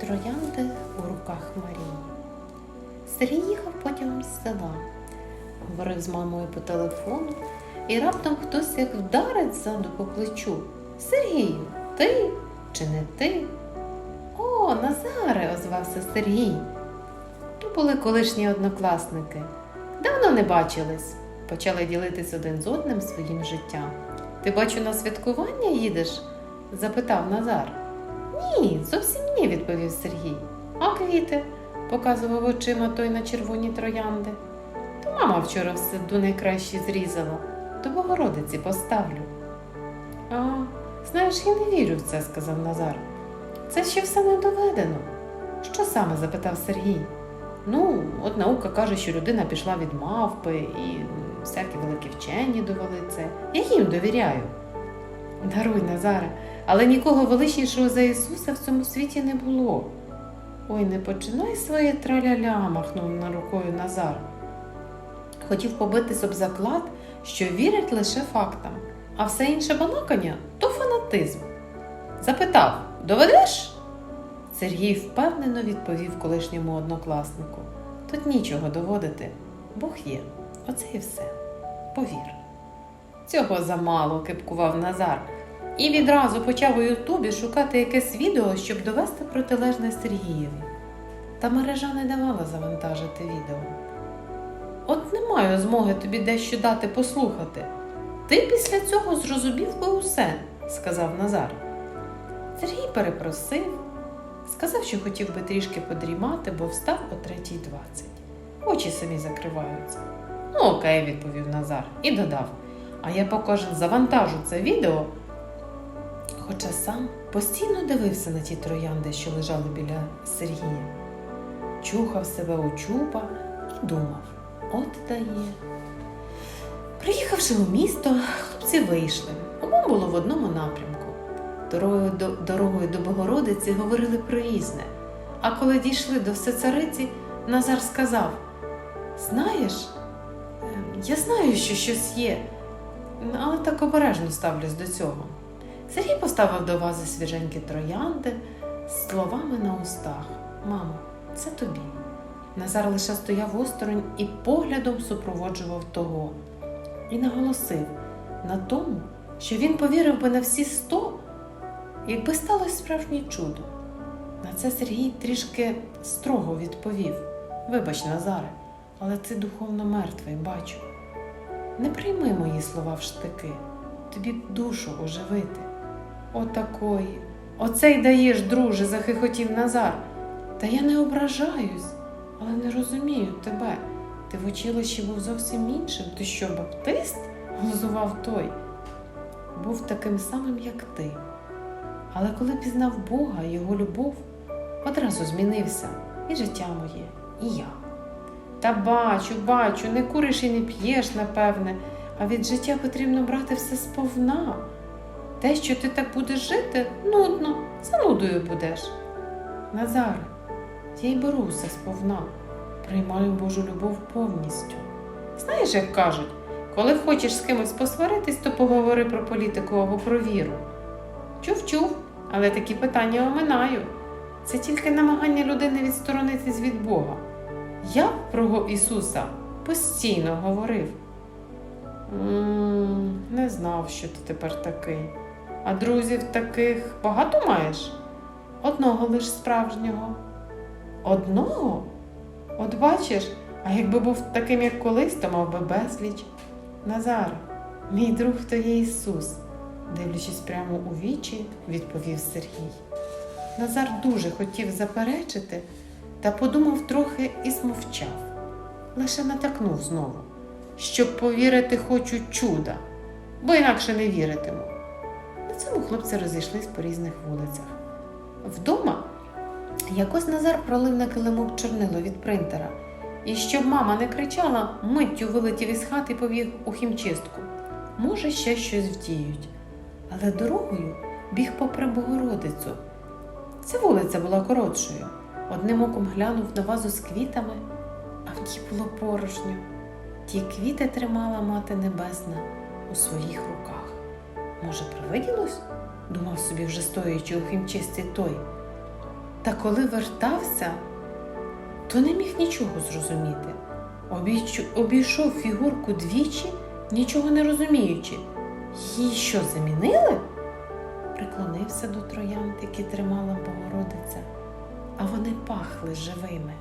Троянди у руках Марії. Сергій їхав потягом з села, говорив з мамою по телефону, і раптом хтось як вдарить ззаду по плечу. Сергію, ти чи не ти? О, Назаре, озвався Сергій. То були колишні однокласники. Давно не бачились. Почали ділитись один з одним своїм життям. Ти бачу, на святкування їдеш? запитав Назар. Ні, зовсім ні, відповів Сергій. А квіти? показував очима той на червоні троянди. То мама вчора в саду найкраще зрізала. До Богородиці поставлю. А, знаєш, я не вірю в це, сказав Назар. Це ще все не доведено. Що саме? запитав Сергій. Ну, от наука каже, що людина пішла від мавпи і всякі великі вчені довели це. Я їм довіряю. Даруй, Назаре, але нікого величнішого за Ісуса в цьому світі не було. Ой, не починай своє траляля, махнув на рукою Назар. Хотів побитись об заклад, що вірять лише фактам, а все інше балакання то фанатизм. Запитав доведеш? Сергій впевнено відповів колишньому однокласнику. Тут нічого доводити. Бог є. Оце і все. Повір. Цього замало, кипкував Назар. І відразу почав у Ютубі шукати якесь відео, щоб довести протилежне Сергієві. Та мережа не давала завантажити відео. От не маю змоги тобі дещо дати послухати. Ти після цього зрозумів би усе, сказав Назар. Сергій перепросив, сказав, що хотів би трішки подрімати, бо встав о 3.20. Очі самі закриваються. Ну, окей, відповів Назар і додав. А я покажу завантажу це відео. Хоча сам постійно дивився на ті троянди, що лежали біля Сергія, чухав себе у чуба і думав: от дає. Приїхавши у місто, хлопці вийшли. Обом було в одному напрямку. Дорогою до, дорогою до Богородиці говорили про різне. А коли дійшли до всецариці, Назар сказав: Знаєш, ем, я знаю, що щось є, але так обережно ставлюсь до цього. Сергій поставив до вази свіженькі троянди з словами на устах: Мамо, це тобі. Назар лише стояв осторонь і поглядом супроводжував того і наголосив на тому, що він повірив би на всі сто, якби сталося справжнє чудо. На це Сергій трішки строго відповів: Вибач, Назаре, але ти духовно мертвий, бачу. Не прийми мої слова в штики, тобі душу оживити. Отакої. Оце й даєш, друже, захихотів Назар. Та я не ображаюсь, але не розумію тебе. Ти в училищі був зовсім іншим. Ти що, баптист? глузував той. Був таким самим, як ти. Але коли пізнав Бога його любов, одразу змінився і життя моє, і я. Та бачу, бачу, не куриш і не п'єш, напевне, а від життя потрібно брати все сповна. Те, що ти так будеш жити, нудно, занудою будеш. Назаре, я й беру все сповна, приймаю Божу любов повністю. Знаєш, як кажуть, коли хочеш з кимось посваритись, то поговори про політику або про віру. Чув-чув, але такі питання оминаю. Це тільки намагання людини відсторонитись від Бога. Я про Ісуса постійно говорив. м не знав, що ти тепер такий. А друзів таких багато маєш? Одного лиш справжнього. Одного? От бачиш, а якби був таким, як колись, то мав би безліч. Назар, мій друг то є Ісус, дивлячись прямо у вічі, відповів Сергій. Назар дуже хотів заперечити, та подумав трохи і змовчав. Лише натякнув знову, щоб повірити хочу чуда, бо інакше не віритиму. На цьому хлопці розійшлись по різних вулицях. Вдома якось Назар пролив на килимок чорнило від принтера, і щоб мама не кричала, миттю вилетів із хати і побіг у хімчистку. Може, ще щось вдіють. Але дорогою біг попри Богородицю. Ця вулиця була коротшою. Одним оком глянув на вазу з квітами, а в ній було порожньо. Ті квіти тримала мати небесна у своїх руках. Може, привиділось? думав собі, вже стоячи у хімчисті той. Та коли вертався, то не міг нічого зрозуміти. Обійшов фігурку двічі, нічого не розуміючи. Її що замінили? Приклонився до троянд, які тримала Богородиця, а вони пахли живими.